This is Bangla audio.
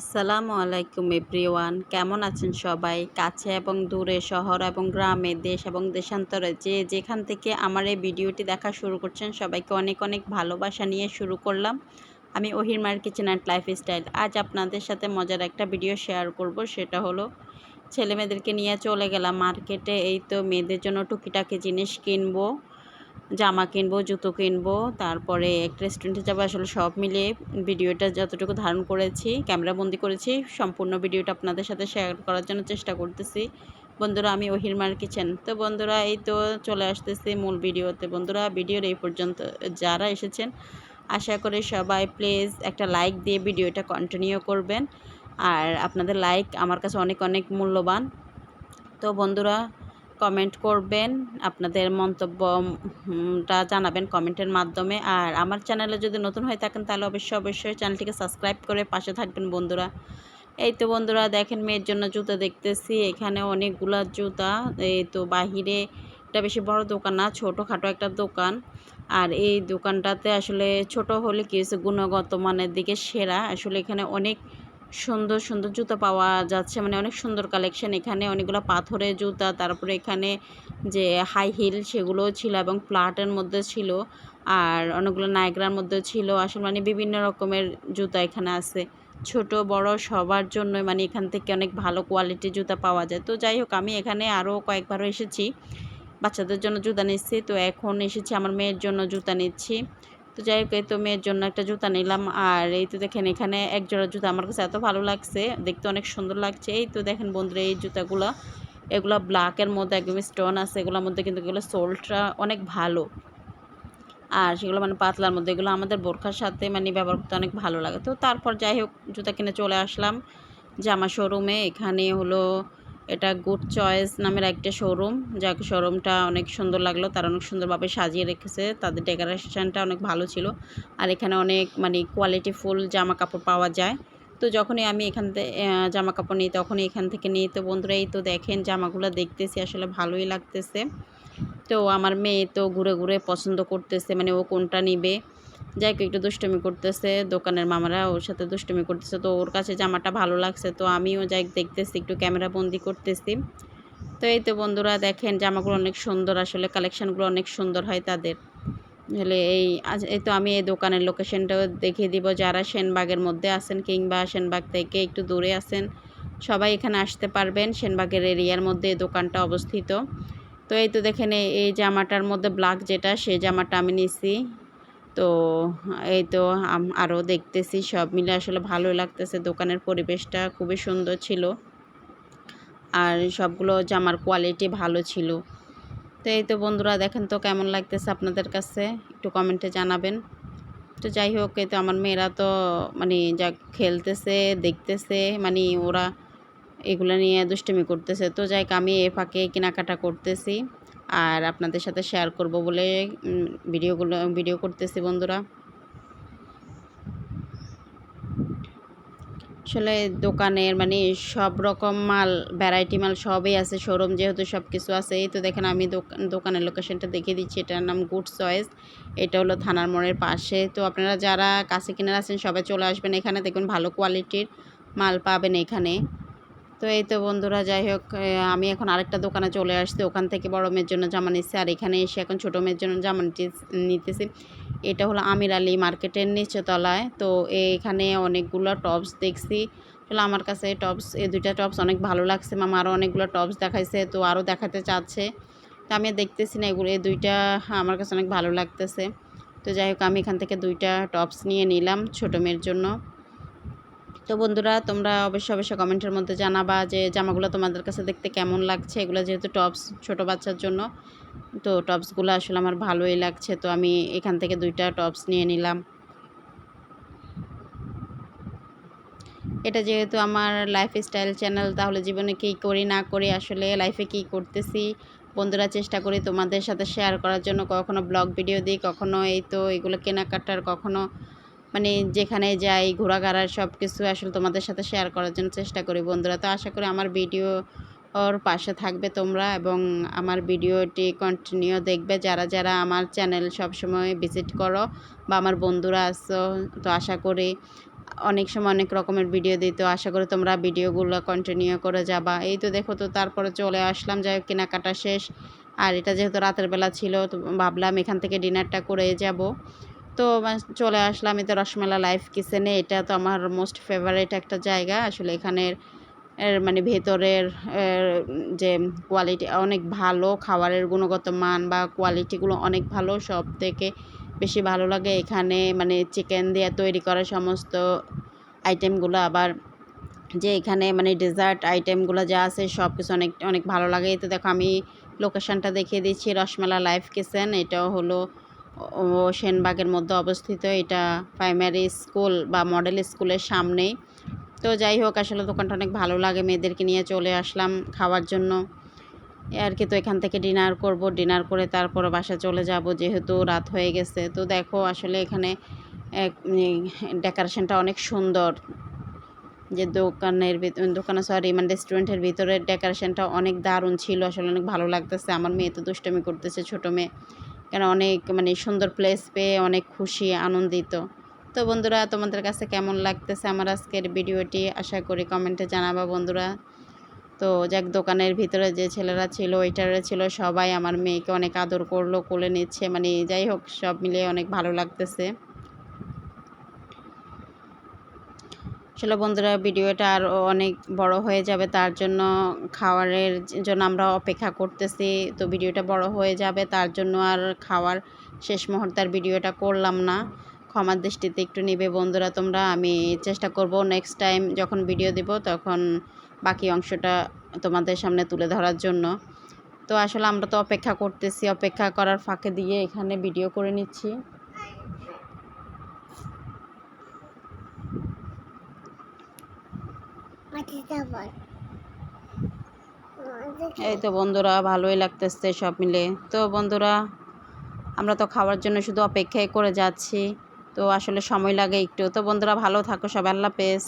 আসসালামু আলাইকুম এভরিওয়ান। কেমন আছেন সবাই? কাছে এবং দূরে শহর এবং গ্রামে, দেশ এবং দেশান্তরে যে যেখান থেকে আমার এই ভিডিওটি দেখা শুরু করছেন, সবাইকে অনেক অনেক ভালোবাসা নিয়ে শুরু করলাম। আমি ওহিরমার কিচেন অ্যান্ড লাইফস্টাইল আজ আপনাদের সাথে মজার একটা ভিডিও শেয়ার করব, সেটা হলো ছেলে মেয়েদেরকে নিয়ে চলে গেলাম মার্কেটে এই তো মেয়েদের জন্য টুকিটাকি জিনিস কিনবো। জামা কিনবো, জুতো কিনবো, তারপরে একটা রেস্টুরেন্টে যাব, আসলে সব মিলিয়ে ভিডিওটা যতটুকু ধারণ করেছি ক্যামেরাবন্দি করেছি, সম্পূর্ণ ভিডিওটা আপনাদের সাথে শেয়ার করার জন্য চেষ্টা করতেছি। বন্ধুরা, আমি ওহিরমার কিচেন তো বন্ধুরা, এই তো চলে আসতেছি মূল ভিডিওতে। বন্ধুরা, ভিডিওর এই পর্যন্ত যারা এসেছেন, আশা করি সবাই প্লিজ একটা লাইক দিয়ে ভিডিওটা কন্টিনিউ করবেন। আর আপনাদের লাইক আমার কাছে অনেক অনেক মূল্যবান। তো বন্ধুরা কমেন্ট করবেন, আপনাদের মন্তব্যটা জানাবেন কমেন্টের মাধ্যমে। আর আমার চ্যানেলে যদি নতুন হয়ে থাকেন, তাহলে অবশ্যই অবশ্যই চ্যানেলটিকে সাবস্ক্রাইব করে পাশে থাকবেন বন্ধুরা। এই তো বন্ধুরা, দেখেন মেয়ের জন্য জুতো দেখতেছি। এখানে অনেকগুলা জুতা, এই তো বাহিরে এটা বেশি বড় দোকান না, ছোটোখাটো একটা দোকান। আর এই দোকানটাতে আসলে ছোট হলে কি হয়েছে গুণগত মানের দিকে সেরা। আসলে এখানে অনেক সুন্দর সুন্দর জুতো পাওয়া যাচ্ছে। মানে অনেক সুন্দর কালেকশন এখানে অনেকগুলো পাথরের জুতা, তারপরে এখানে যে হাই হিল সেগুলোও ছিল এবং প্লাটের মধ্যে ছিল। আর অনেকগুলো নায়গ্রার মধ্যে ছিল। আসলে মানে বিভিন্ন রকমের জুতা এখানে আছে। ছোট, বড় সবার জন্য মানে এখান থেকে অনেক ভালো কোয়ালিটির জুতা পাওয়া যায়। তো যাই হোক, আমি এখানে আরও কয়েকবারও এসেছি। বাচ্চাদের জন্য জুতা নিচ্ছি। তো এখন এসেছি আমার মেয়ের জন্য জুতা নিচ্ছি। তো যাই হোক, এই তো মেয়ের জন্য একটা জুতা নিলাম। আর এই তো দেখেন, এখানে এক জোড়া জুতা আমার কাছে এত ভালো লাগছে, দেখতে অনেক সুন্দর লাগছে। এই তো দেখেন বন্ধুরা, এই জুতাগুলো, এগুলো ব্ল্যাকের মধ্যে একদম স্টোন আছে, এগুলোর মধ্যে কিন্তু এগুলো সোলটা অনেক ভালো। আর সেগুলো মানে পাতলার মধ্যে, এগুলো আমাদের বোরখার সাথে মানে ব্যবহার করতে অনেক ভালো লাগে। তো তারপর যাই হোক, জুতা কিনে চলে আসলাম জামা শোরুমে এখানে হলো এটা গুড চয়েস নামের একটা শোরুম যাকে শোরুমটা অনেক সুন্দর লাগল, তারা অনেক সুন্দরভাবে সাজিয়ে রেখেছে। তাদের ডেকোরেশনটা অনেক ভালো ছিল। আর এখানে অনেক মানে কোয়ালিটি ফুল জামা কাপড় পাওয়া যায়। তো যখনই আমি এখান থেকে জামা কাপড় নিই, তখনই এখান থেকে নিই। তো বন্ধুরা, এই তো দেখেন জামাগুলো দেখতেছি, আসলে ভালোই লাগতেছে। তো আমার মেয়ে তো ঘুরে ঘুরে পছন্দ করতেছে মানে ও কোনটা নিবে? যাই হোক, একটু দুষ্টমি করতেছে, দোকানের মামারা ওর সাথে দুষ্টমি করতেছে, তো ওর কাছে জামাটা ভালো লাগছে, তো আমিও যাই দেখতেছি, একটু ক্যামেরা বন্দি করতেছি। তো এই তো বন্ধুরা, দেখেন জামাগুলো অনেক সুন্দর, আসলে কালেকশানগুলো অনেক সুন্দর হয় তাদের। হলে এই, আজ, এই তো আমি এই দোকানের লোকেশনটাও দেখিয়ে দিব, যারা সেনবাগের মধ্যে আছেন কিংবা সেনবাগ থেকে একটু দূরে আছেন, সবাই এখানে আসতে পারবেন, সেনবাগের এরিয়ার মধ্যে এই দোকানটা অবস্থিত। তো এই তো দেখেন, এই জামাটার মধ্যে ব্ল্যাক যেটা, সেই জামাটা আমি নিছি। তো এই তো আরও দেখতেছি। সব মিলে আসলে ভালোই লাগতেছে। দোকানের পরিবেশটা খুবই সুন্দর ছিল। আর সবগুলো জামার কোয়ালিটি ভালো ছিল। তো এই তো বন্ধুরা, দেখেন তো কেমন লাগতেছে আপনাদের কাছে? একটু কমেন্টে জানাবেন। তো যাই হোক, এই তো আমার মেয়েরা তো মানে যা খেলতেছে, দেখতেছে মানে ওরা এগুলো নিয়ে দুষ্টুমি করতেছে। তো যাই আমি এ ফাঁকে কেনাকাটা করতেছি। আর আপনাদের সাথে শেয়ার করব বলে ভিডিওগুলো ভিডিও করতেছি বন্ধুরা। আসলে দোকানের মানে সব রকম মাল ভ্যারাইটি মাল সবই আছে শোরুম যেহেতু সব কিছু আছে, এই তো দেখেন আমি দোকানের লোকেশনটা দেখিয়ে দিচ্ছি, এটার নাম গুড চয়েস এটা হলো থানার মোড়ের পাশে, তো আপনারা যারা কাছে কিনে আছেন সবাই চলে আসবেন এখানে, দেখবেন ভালো কোয়ালিটির মাল পাবেন এখানে। তো এই তো বন্ধুরা, যাই হোক আমি এখন আরেকটা দোকানে চলে আসছি। ওখান থেকে বড় মেয়ের জন্য জামা নিচ্ছি, আর এখানে এসে এখন ছোটো মেয়ের জন্য জামা নিতেছি। এটা হলো আমির আলী মার্কেটের নিচতলায় তো এখানে অনেকগুলো টপস দেখছি। আসলে আমার কাছে টপস এই দুইটা টপস অনেক ভালো লাগছে। মামা আরও অনেকগুলো টপস দেখাইছে, তো আরও দেখাতে চাচ্ছে। তো আমি দেখতেছি না এগুলো এই দুইটা আমার কাছে অনেক ভালো লাগতেছে। তো যাই হোক, আমি এখান থেকে দুইটা টপস নিয়ে নিলাম ছোটো মেয়ের জন্য। তো বন্ধুরা, তোমরা অবশ্যই অবশ্যই কমেন্টের মধ্যে জানাবা যে জামাগুলো তোমাদের কাছে দেখতে কেমন লাগছে। এগুলো যেহেতু টপস, ছোট বাচ্চার জন্য, তো টপসগুলো আসলে আমার ভালোই লাগছে। তো আমি এখান থেকে দুইটা টপস নিয়ে নিলাম। এটা যেহেতু আমার লাইফ স্টাইল চ্যানেল তাহলে জীবনে কী করি, না করি, আসলে লাইফে কি করতেছি? বন্ধুরা, চেষ্টা করি তোমাদের সাথে শেয়ার করার জন্য। কখনো ব্লগ ভিডিও দিই, কখনো এই তো এগুলো কেনাকাটার, কখনো মানে যেখানে যাই ঘোরাঘাড়ার সব কিছু আসলে তোমাদের সাথে শেয়ার করার জন্য চেষ্টা করি বন্ধুরা। তো আশা করি আমার ভিডিও ওর পাশে থাকবে তোমরা এবং আমার ভিডিওটি কন্টিনিউ দেখবে। যারা যারা আমার চ্যানেল সবসময় ভিজিট করো বা আমার বন্ধুরা আসো তো আশা করি অনেক সময় অনেক রকমের ভিডিও দিত আশা করি তোমরা ভিডিওগুলো কন্টিনিউ করে যাবা। এই তো দেখো তো তারপরে চলে আসলাম, যাই কেনাকাটা শেষ। আর এটা যেহেতু রাতের বেলা ছিল, তো ভাবলাম এখান থেকে ডিনারটা করে যাব। তো চলে আসলাম এই তো রসমেলা লাইফ কিচেনে। এটা তো আমার মোস্ট ফেভারিট একটা জায়গা। আসলে এখানের মানে ভেতরের যে কোয়ালিটি অনেক ভালো, খাবারের গুণগত মান বা কোয়ালিটিগুলো অনেক ভালো, সব থেকে বেশি ভালো লাগে এখানে। মানে চিকেন দিয়ে তৈরি করা সমস্ত আইটেমগুলো আবার যে এখানে মানে ডেজার্ট আইটেমগুলো যা আছে সব কিছু অনেক অনেক ভালো লাগে। এতে দেখো আমি লোকেশনটা দেখিয়ে দিচ্ছি রসমেলা লাইফ কিচেন। এটাও হলো সেনবাগের মধ্যে অবস্থিত। এটা প্রাইমারি স্কুল বা মডেল স্কুলের সামনেই। তো যাই হোক, আসলে দোকানটা অনেক ভালো লাগে। মেয়েদেরকে নিয়ে চলে আসলাম খাওয়ার জন্য। আর কি তো এখান থেকে ডিনার করব। ডিনার করে তারপরে বাসা চলে যাব যেহেতু রাত হয়ে গেছে। তো দেখো, আসলে এখানে ডেকোরেশনটা অনেক সুন্দর। যে দোকানের ভিত- দোকানে সরি মানে রেস্টুরেন্টের ভিতরে ডেকোরেশনটা অনেক দারুণ ছিল। আসলে অনেক ভালো লাগতেছে। আমার মেয়ে তো দুষ্টমি করতেছে, ছোটো মেয়ে। কেন অনেক মানে সুন্দর প্লেস পেয়ে অনেক খুশি, আনন্দিত। তো বন্ধুরা, তোমাদের কাছে কেমন লাগতেছে আমার আজকের ভিডিওটি আশা করি কমেন্টে জানাবা বন্ধুরা। তো যাক, দোকানের ভিতরে যে ছেলেরা ছিল ওইটারে ছিল, সবাই আমার মেয়েকে অনেক আদর করল, কোলে নিচ্ছে। মানে যাই হোক, সব মিলিয়ে অনেক ভালো লাগতেছে। আসলে বন্ধুরা ভিডিওটা আর অনেক বড় হয়ে যাবে। তার জন্য খাওয়ারের জন্য আমরা অপেক্ষা করতেছি। তো ভিডিওটা বড় হয়ে যাবে, তার জন্য আর খাওয়ার শেষ মুহূর্তে আর ভিডিওটা করলাম না। ক্ষমার দৃষ্টিতে একটু নিবে বন্ধুরা তোমরা, আমি চেষ্টা করব নেক্সট টাইম যখন ভিডিও দেব, তখন বাকি অংশটা তোমাদের সামনে তুলে ধরার জন্য। তো আসলে আমরা তো অপেক্ষা করতেছি, অপেক্ষা করার ফাঁকে দিয়ে এখানে ভিডিও করে নিচ্ছি। এই তো বন্ধুরা, ভালোই লাগতেছে সব মিলে। তো বন্ধুরা, আমরা তো খাওয়ার জন্য শুধু অপেক্ষাই করে যাচ্ছি। তো আসলে সময় লাগে একটু। তো বন্ধুরা, ভালো থাকো সব আল্লাহ হাফেজ।